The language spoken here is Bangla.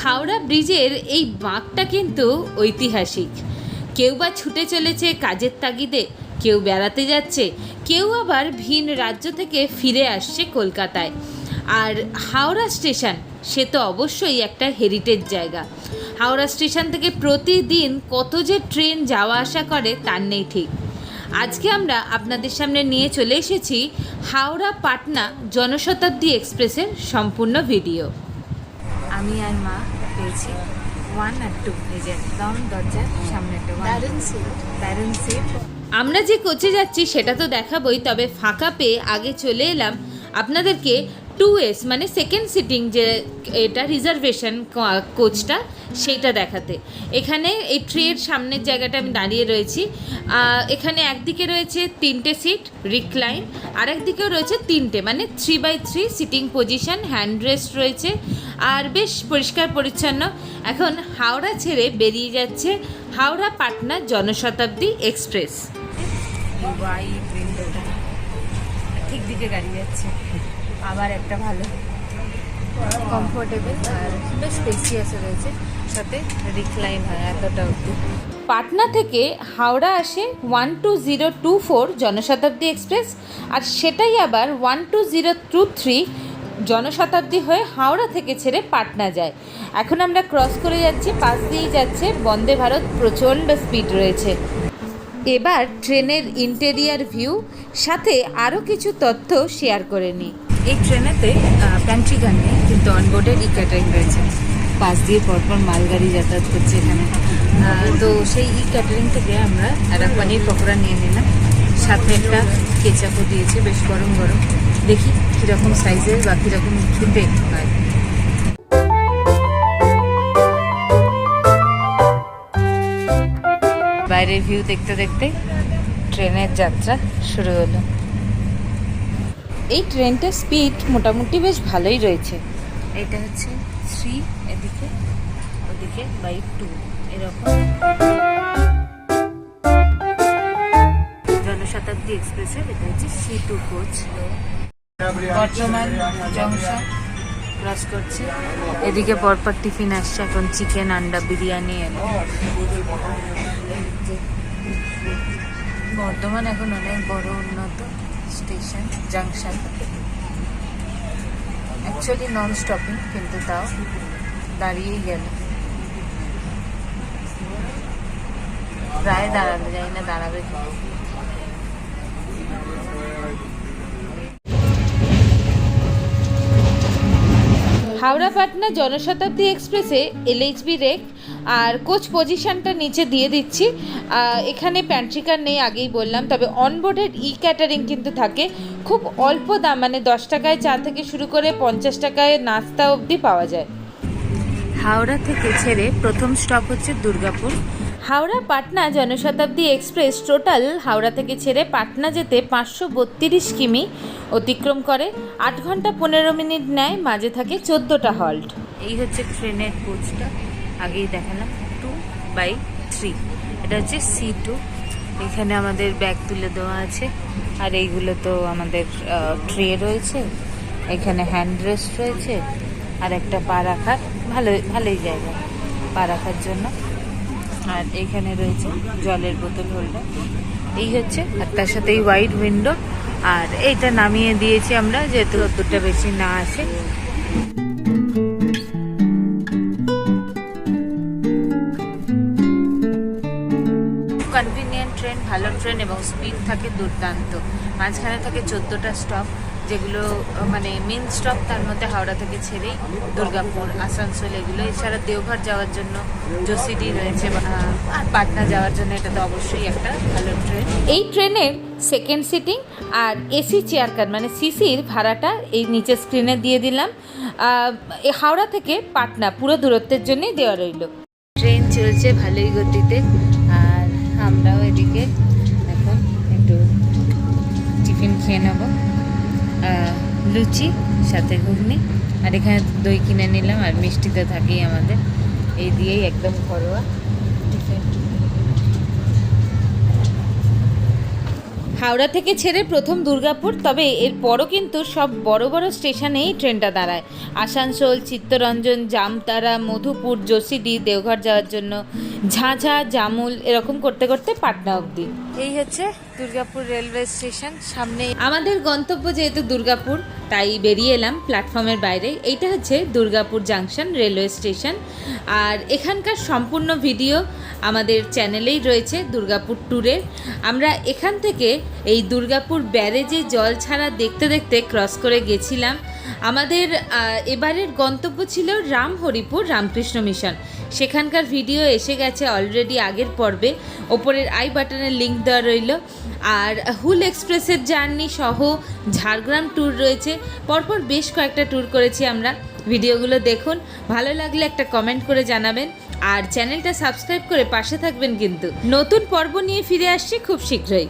হাওড়া ব্রিজের এই বাঁকটা কিন্তু ঐতিহাসিক। কেউ বা ছুটে চলেছে কাজের তাগিদে, কেউ বেড়াতে যাচ্ছে, কেউ আবার ভিন রাজ্য থেকে ফিরে আসছে কলকাতায়। আর হাওড়া স্টেশন, সে তো অবশ্যই একটা হেরিটেজ জায়গা। হাওড়া স্টেশন থেকে প্রতিদিন কত যে ট্রেন যাওয়া আসা করে তার নেই ঠিক। আজকে আমরা আপনাদের সামনে নিয়ে চলে এসেছি হাওড়া পাটনা জনশতাব্দী এক্সপ্রেসের সম্পূর্ণ ভিডিও। আমি আর মা পেয়েছি ওয়ান আর টু এই একদম দরজার সামনে আমরা যে কোচে যাচ্ছি, সেটা তো দেখাবই, তবে ফাঁকা পেয়ে আগে চলে এলাম। আপনাদেরকে টু এস মানে সেকেন্ড সিটিং যে এটা রিজার্ভেশন কোচটা সেইটা দেখাতে। এখানে এই ট্রের সামনের জায়গাটা আমি দাঁড়িয়ে রয়েছি। এখানে একদিকে রয়েছে তিনটে সিট রিক্লাইন আর একদিকেও রয়েছে তিনটে মানে three by three sitting position hand rest রয়েছে। আর বেশ পরিষ্কার পরিচ্ছন্ন। এখন হাওড়া ছেড়ে বেরিয়ে যাচ্ছে হাওড়া পাটনা জনশতাব্দী এক্সপ্রেস। ঠিক দিকে গাড়ি যাচ্ছে। আবার একটা ভালো কমফোর্টেবল আর বেশ স্পেসিয়াস রয়েছে। সাথে রিক্লাইন হয়, এতটা অবধি। পাটনা থেকে হাওড়া আসে one two zero two four Janshatabdi express আর সেটাই আবার one two zero two three Janshatabdi হয়ে হাওড়া থেকে ছেড়ে পাটনা যায়। এখন আমরা ক্রস করে যাচ্ছি, পাশ দিয়েই যাচ্ছে, বন্দে ভারত প্রচণ্ড স্পিড রয়েছে। এবার ট্রেনের ইন্টেরিয়ার ভিউ সাথে আরও কিছু তথ্য শেয়ার করে নিই। এই ট্রেনেতে প্যান্ট্রি গান নেই কিন্তু অনবোর্ডের ই ক্যাটারিং রয়েছে। পাশ দিয়ে পরপর মালগাড়ি যাতায়াত করছে এখানে। তো সেই ই ক্যাটারিং থেকে আমরা একটা পনির পকোড়া নিয়ে নিলাম। সাথে একটা কেচাপও দিয়েছে, বেশ গরম গরম। দেখি কীরকম সাইজের বা কীরকম খেতে হয়। বাইরের ভিউ দেখতে দেখতে ট্রেনের যাত্রা শুরু হলো। এই ট্রেনটার স্পিড মোটামুটি বেশ ভালোই রয়েছে। এটা হচ্ছে থ্রি এদিকে, ওদিকে বাই টু এরকম। জনশতাব্দী এক্সপ্রেসের, এটা হচ্ছে C two coach Bardhaman junction cross করছে। এদিকে পরপর টিফিন আসছে, এখন চিকেন আন্ডা, বিরিয়ানি এলো যে বর্ধমান এখন অনেক বড় উন্নত। Station junction actually non stopping কিন্তু তাও দাঁড়িয়েই গেল। প্রায় দাঁড়াবে যাই না দাঁড়াবে হাওড়া পাটনা জনশতাব্দী এক্সপ্রেসে এলএইচবি রেক আর কোচ পজিশনটা নিচে দিয়ে দিচ্ছি। এখানে প্যান্ট্রিকার নেই, আগেই বললাম, তবে অনবোর্ডেড ই ক্যাটারিং কিন্তু থাকে। খুব অল্প দাম মানে দশ টাকায় চা থেকে শুরু করে পঞ্চাশ টাকায় নাস্তা অবধি পাওয়া যায়। হাওড়া থেকে ছেড়ে প্রথম স্টপ হচ্ছে দুর্গাপুর। হাওড়া পাটনা জনশতাব্দী এক্সপ্রেস টোটাল হাওড়া থেকে ছেড়ে পাটনা যেতে পাঁচশো বত্রিশ কিমি অতিক্রম করে, আট ঘণ্টা পনেরো মিনিট নেয় মাঝে থাকে চোদ্দোটা হল্ট। এই হচ্ছে ট্রেনের কোচটা, আগেই দেখালাম, টু বাই থ্রি। এটা হচ্ছে সি টু। এখানে আমাদের ব্যাগ তুলে দেওয়া আছে। আর এইগুলো তো আমাদের ট্রে রয়েছে। এখানে হ্যান্ড রেস্ট রয়েছে। আর একটা পা রাখার, ভালো, ভালোই জায়গা, পা রাখার জন্য। আর এখানে রয়েছে জলের বোতল হোল্ডার। এই হচ্ছে, আর তার সাথে এই ওয়াইড উইন্ডো আর এইটা নামিয়ে দিয়েছি আমরা, যেহেতু অতটা বেশি না আসে। কনভিনিয়েন্ট ট্রেন ভালো ট্রেন এবং স্পিড থাকে দুর্দান্ত। মাঝখানে থাকে চোদ্দোটা স্টপ যেগুলো মানে মেন স্টপ তার মধ্যে হাওড়া থেকে ছেড়েই দুর্গাপুর আসানসোল এগুলো। এছাড়া দেওঘর যাওয়ার জন্য জোসিডি রয়েছে আর পাটনা যাওয়ার জন্য এটা তো অবশ্যই একটা ভালো ট্রেন এই ট্রেনের সেকেন্ড সিটিং আর এসি চেয়ার কার মানে সিসির ভাড়াটা এই নিচে স্ক্রিনে দিয়ে দিলাম। আহ, এ হাওড়া থেকে পাটনা পুরো দূরত্বের জন্যই দেওয়া রইল। ট্রেন চলছে ভালোই গতিতে আর আমরাও এদিকে এখন একটু টিফিন খেয়ে নেব। লুচি, সাথে ঘুগনি। আর এখানে দই কিনে নিলাম আর মিষ্টি তো থাকেই আমাদের। এই দিয়েই একদম ঘরোয়া হাওড়া থেকে ছেড়ে প্রথম দুর্গাপুর, তবে এরপরও কিন্তু সব বড় বড় স্টেশনেই ট্রেনটা দাঁড়ায়। আসানসোল, চিত্তরঞ্জন জামতারা মধুপুর যোশীডি দেওঘর যাওয়ার জন্য ঝাঁঝা জামুল এরকম করতে করতে পাটনা অবধি। এই হচ্ছে দুর্গাপুর রেলওয়ে স্টেশন সামনে আমাদের গন্তব্য যেহেতু দুর্গাপুর তাই বেরিয়ে এলাম প্ল্যাটফর্মের বাইরে। এইটা হচ্ছে দুর্গাপুর জাংশন রেলওয়ে স্টেশন। আর এখানকার সম্পূর্ণ ভিডিও আমাদের চ্যানেলেই রয়েছে দুর্গাপুর ট্যুরের। আমরা এখান থেকে এই দুর্গাপুর ব্যারেজে জল ছাড়া দেখতে দেখতে ক্রস করে গেছিলাম। আমাদের এবারের গন্তব্য ছিল রামহরিপুর রামকৃষ্ণ মিশন। সেখানকার ভিডিও এসে গেছে অলরেডি আগের পর্বে। ওপরের আই বাটনের লিঙ্ক দেওয়া রইল। আর হুল এক্সপ্রেসের জার্নি সহ ঝাড়গ্রাম ট্যুর রয়েছে। পরপর বেশ কয়েকটা ট্যুর করেছি আমরা। ভিডিওগুলো দেখুন। ভালো লাগলে একটা কমেন্ট করে জানাবেন। আর চ্যানেলটা সাবস্ক্রাইব করে পাশে থাকবেন কিন্তু। নতুন পর্ব নিয়ে ফিরে আসছি খুব শীঘ্রই।